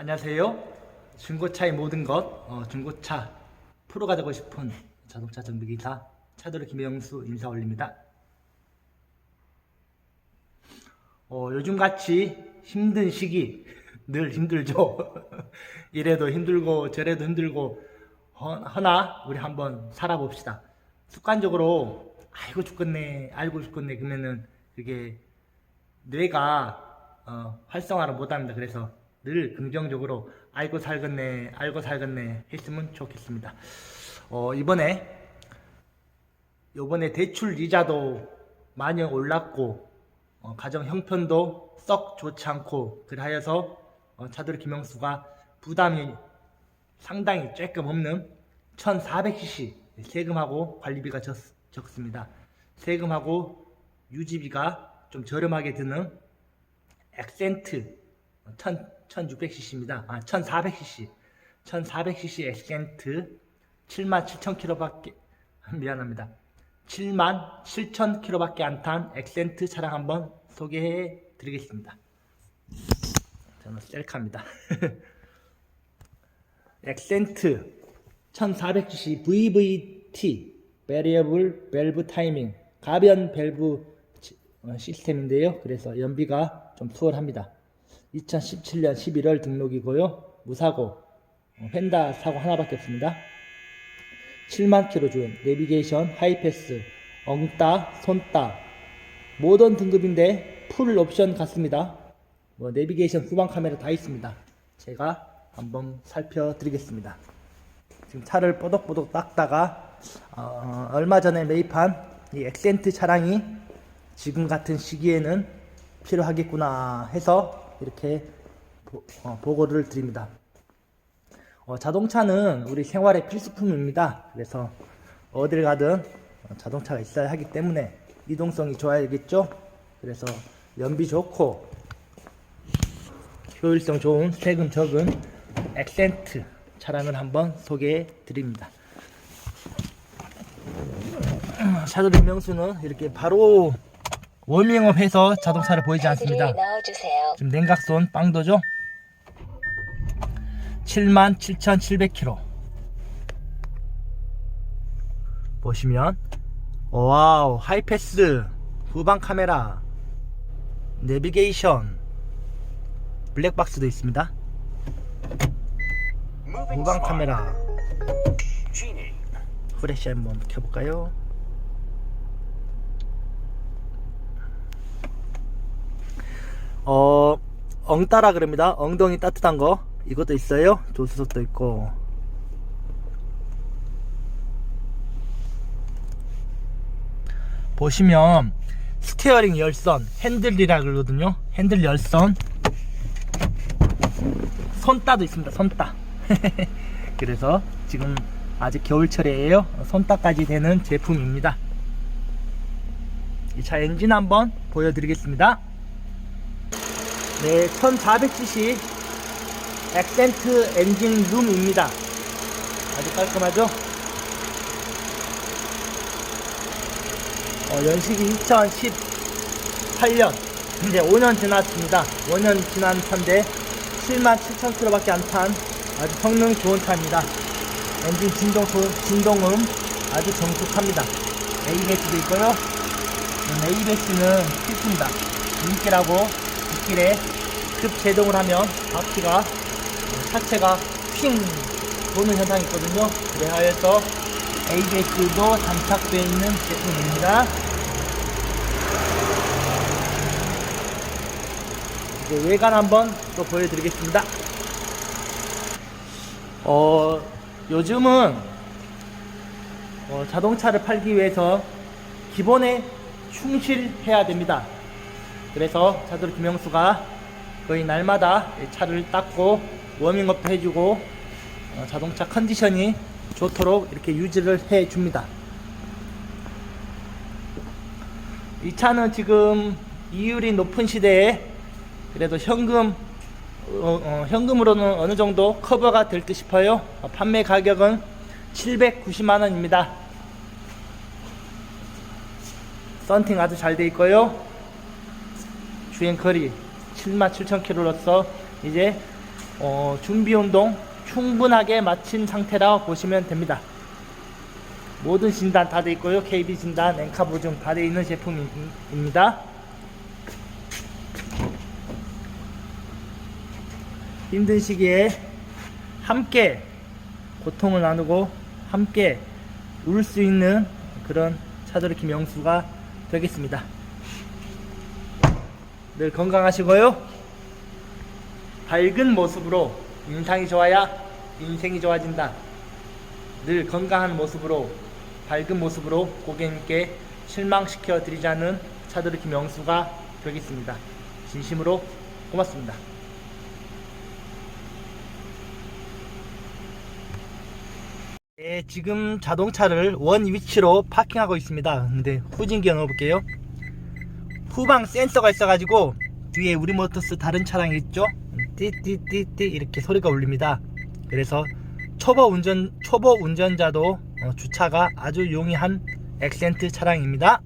안녕하세요. 중고차의 모든 것, 어, 중고차 프로가 되고 싶은 자동차 정비기사 차도르 김영수 인사 올립니다. 어, 요즘같이 힘든 시기 늘 힘들죠. 이래도 힘들고 저래도 힘들고 허, 허나 우리 한번 살아봅시다. 습관적으로 아이고 죽겠네, 알고 죽겠네 그러면은 그게 뇌가 어, 활성화를 못합니다. 그래서 늘 긍정적으로 알고 살겠네, 알고 살겠네 했으면 좋겠습니다. 어, 이번에 요번에 대출 이자도 많이 올랐고 어, 가정 형편도 썩 좋지 않고 그래하여서 어, 차돌 김영수가 부담이 상당히 조금 없는 1400cc 세금하고 관리비가 적, 적습니다. 세금하고 유지비가 좀 저렴하게 드는 액센트 1600cc입니다. 아, 1400cc. 1400cc 액센트 77,000km밖에 미안합니다. 77,000km밖에 안탄 액센트 차량 한번 소개해 드리겠습니다. 저는 셀카입니다. 액센트 1400cc VVT 베리어블 밸브 타이밍 가변 밸브 치- 어, 시스템인데요. 그래서 연비가 좀 수월합니다. 2017년 11월 등록이고요. 무사고 어, 펜다 사고 하나밖에 없습니다. 7만 킬로 준 내비게이션 하이패스 엉따 손따 모던 등급인데 풀 옵션 같습니다. 뭐 내비게이션 후방 카메라 다 있습니다. 제가 한번 살펴드리겠습니다. 지금 차를 뽀독뽀독 닦다가 어, 얼마 전에 매입한 이 액센트 차량이 지금 같은 시기에는 필요하겠구나 해서 이렇게 보, 고를 드립니다. 어, 자동차는 우리 생활의 필수품입니다. 그래서 어딜 가든 어, 자동차가 있어야 하기 때문에 이동성이 좋아야겠죠. 그래서 연비 좋고 효율성 좋은 세금 적은 액센트 차량을 한번 소개해 드립니다. 샤도리 명수는 이렇게 바로 워밍업 해서 자동차를 보이지 않습니다. 지금 냉각손 빵도죠? 77,700km 보시면 와우 하이패스 후방 카메라 내비게이션 블랙박스도 있습니다 후방 카메라 후레쉬 한번 켜볼까요? 어 엉따라 그럽니다. 엉덩이 따뜻한 거 이것도 있어요. 조수석도 있고 보시면 스티어링 열선 핸들이라 그러거든요. 핸들 열선 손따도 있습니다. 손따 그래서 지금 아직 겨울철이에요. 손따까지 되는 제품입니다. 이 차 엔진 한번 보여드리겠습니다. 네, 1400cc 액센트 엔진 룸입니다. 아주 깔끔하죠? 어, 연식이 2018년, 이제 5년 지났습니다. 5년 지난 차인데 77,000km밖에 안 탄 아주 성능 좋은 차입니다. 엔진 진동, 소- 진동음 아주 정숙합니다. ABS도 있고요. ABS는 필수입니다. 인기라고 뒷 길에 급 제동을 하면 바퀴가 차체가 핑 도는 현상이 있거든요. 그래하여서 ABS도 장착되어 있는 제품입니다. 이제 외관 한번 또 보여드리겠습니다. 어, 요즘은 어, 자동차를 팔기 위해서 기본에 충실해야 됩니다. 그래서 차들 김영수가 거의 날마다 이 차를 닦고 워밍업도 해주고 어, 자동차 컨디션이 좋도록 이렇게 유지를 해줍니다. 이 차는 지금 이율이 높은 시대에 그래도 현금 어, 어, 현금으로는 어느 정도 커버가 될 듯 싶어요. 어, 판매 가격은 790만 원입니다. 썬팅 아주 잘 돼 있고요. 주행 거리 77,000km로서 이제 어, 준비 운동 충분하게 마친 상태라 보시면 됩니다. 모든 진단 다 돼 있고요. KB 진단, 엔카 보증 다 돼 있는 제품입니다. 힘든 시기에 함께 고통을 나누고 함께 울 수 있는 그런 차도르키 명수가 되겠습니다. 늘 건강하시고요. 밝은 모습으로 인상이 좋아야 인생이 좋아진다. 늘 건강한 모습으로 밝은 모습으로 고객님께 실망시켜 드리지 않는 차도르키 명수가 되겠습니다. 진심으로 고맙습니다. 네, 지금 자동차를 원 위치로 파킹하고 있습니다. 근데 후진기어 넣어볼게요. 후방 센서가 있어가지고 뒤에 우리 모터스 다른 차량이 있죠? 띠띠띠띠 이렇게 소리가 울립니다. 그래서 초보 운전 초보 운전자도 어, 주차가 아주 용이한 액센트 차량입니다.